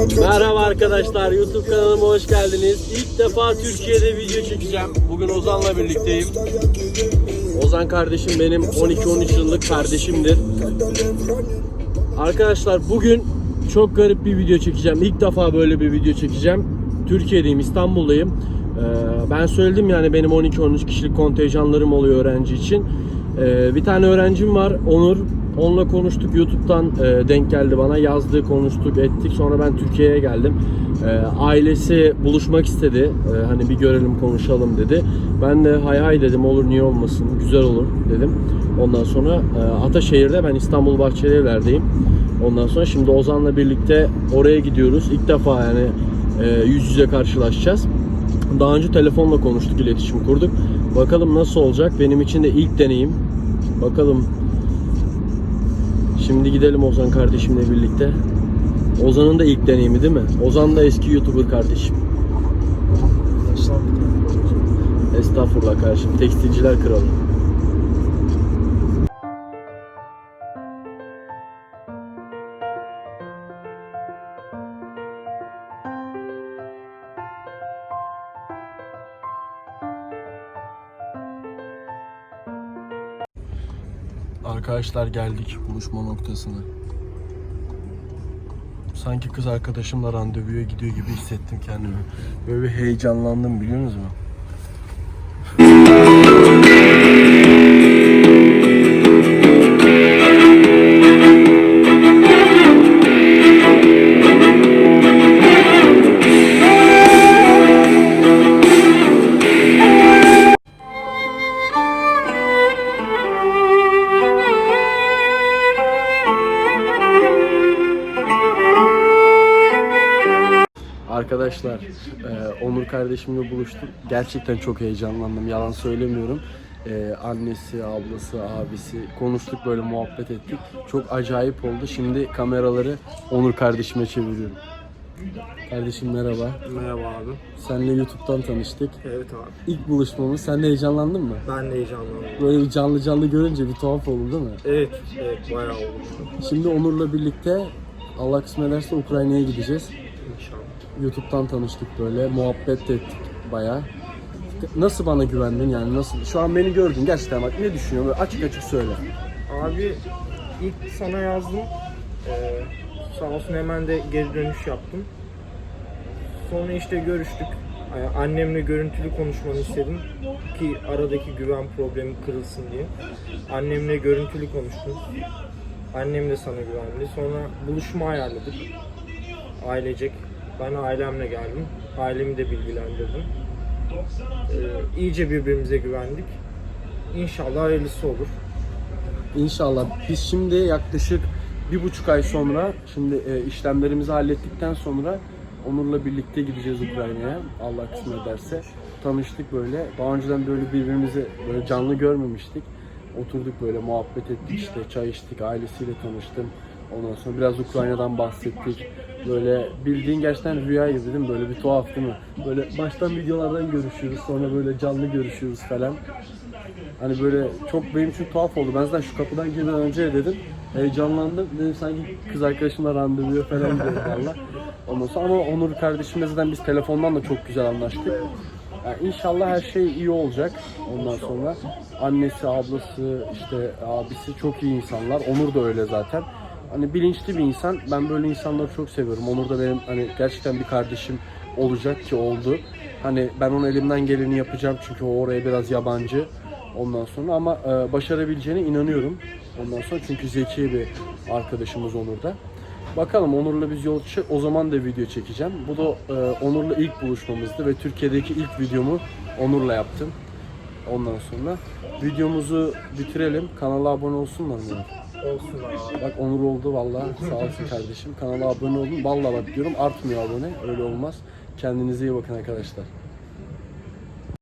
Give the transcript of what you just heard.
Merhaba arkadaşlar YouTube kanalıma hoş geldiniz. İlk defa Türkiye'de video çekeceğim. Bugün Ozan'la birlikteyim. Ozan kardeşim benim 12-13 yıllık kardeşimdir. Arkadaşlar bugün çok garip bir video çekeceğim. İlk defa böyle bir video çekeceğim. Türkiye'deyim, İstanbul'dayım. Ee, ben söyledim yani benim 12-13 kişilik kontenjanlarım oluyor öğrenci için. Ee, bir tane öğrencim var Onur. Onunla konuştuk YouTube'dan e, denk geldi bana. Yazdı, konuştuk, ettik. Sonra ben Türkiye'ye geldim. Ee, ailesi buluşmak istedi. Ee, hani bir görelim, konuşalım dedi. Ben de hay hay dedim. Olur niye olmasın? Güzel olur dedim. Ondan sonra e, Ataşehir'de ben İstanbul Bahçelievler'deyim. Ondan sonra şimdi Ozan'la birlikte oraya gidiyoruz. İlk defa yani e, yüz yüze karşılaşacağız. Daha önce telefonla konuştuk, iletişim kurduk. Bakalım nasıl olacak? Benim için de ilk deneyim. Bakalım. Şimdi gidelim Ozan kardeşimle birlikte. Ozan'ın da ilk deneyimi değil mi? Ozan da eski YouTuber kardeşim. Estağfurullah kardeşim. Tekstilciler kralı. Arkadaşlar geldik buluşma noktasına. Sanki kız arkadaşımla randevuya gidiyor gibi hissettim kendimi. Böyle bir heyecanlandım biliyor musunuz? Arkadaşlar, e, Onur kardeşimle buluştuk. Gerçekten çok heyecanlandım. Yalan söylemiyorum. E, annesi, ablası, abisi konuştuk böyle muhabbet ettik. Çok acayip oldu. Şimdi kameraları Onur kardeşime çeviriyorum. Kardeşim merhaba. Merhaba abi. Seninle YouTube'dan tanıştık. Evet abi. İlk buluşmamız. Sen de heyecanlandın mı? Ben de heyecanlandım. Böyle bir canlı canlı görünce bir tuhaf oldu değil mi? Evet, evet bayağı olmuştu. Şimdi Onur'la birlikte Allah kısmet ederse Ukrayna'ya gideceğiz. İnşallah. YouTube'dan tanıştık böyle, muhabbet ettik bayağı. Nasıl bana güvendin yani nasıl? Şu an beni gördün gerçekten bak ne düşünüyorsun? Böyle açık açık söyle. Abi ilk sana yazdım. Ee, sağ olsun hemen de geri dönüş yaptım. Sonra işte görüştük. Yani Annemle görüntülü konuşmanı istedim ki aradaki güven problemi kırılsın diye. Annemle görüntülü konuştum. Annem de sana güvendi. Sonra buluşma ayarladık. Ailecek. Ben ailemle geldim. Ailemi de bilgilendirdim. Ee, iyice birbirimize güvendik. İnşallah hayırlısı olur. İnşallah biz şimdi yaklaşık bir buçuk ay sonra şimdi e, işlemlerimizi hallettikten sonra Onur'la birlikte gideceğiz Ukrayna'ya Allah kısmet ederse. Tanıştık böyle. Daha önceden böyle birbirimizi böyle canlı görmemiştik. Oturduk böyle muhabbet ettik işte çay içtik ailesiyle tanıştım. Ondan sonra biraz Ukrayna'dan bahsettik. Böyle bildiğin gerçekten rüya gibi değil mi? Böyle bir tuhaf değil mi? Böyle baştan videolardan görüşüyoruz sonra böyle canlı görüşüyoruz falan. Hani böyle çok benim için tuhaf oldu. Ben zaten şu kapıdan girmeden önce dedim. Heyecanlandım. Dedim sanki kız arkadaşımla randevuya falan gidiyorum valla. Ondan sonra ama Onur kardeşimle zaten biz telefondan da çok güzel anlaştık. Yani inşallah her şey iyi olacak ondan sonra. Annesi, ablası, işte abisi çok iyi insanlar. Onur da öyle zaten. Hani bilinçli bir insan. Ben böyle insanları çok seviyorum. Onur da benim hani gerçekten bir kardeşim olacak ki oldu. Hani ben onun elimden geleni yapacağım çünkü o oraya biraz yabancı. Ondan sonra ama e, başarabileceğine inanıyorum. Ondan sonra çünkü zeki bir arkadaşımız Onur'da. Bakalım Onur'la biz yol çık. O zaman da video çekeceğim. Bu da e, Onur'la ilk buluşmamızdı ve Türkiye'deki ilk videomu Onur'la yaptım. Ondan sonra videomuzu bitirelim. Kanala abone olsunlar mı? Olsun abi. Bak Onur oldu valla. Sağ olsun kardeşim. Kanala abone olun. Valla bak diyorum artmıyor abone. Öyle olmaz. Kendinize iyi bakın arkadaşlar.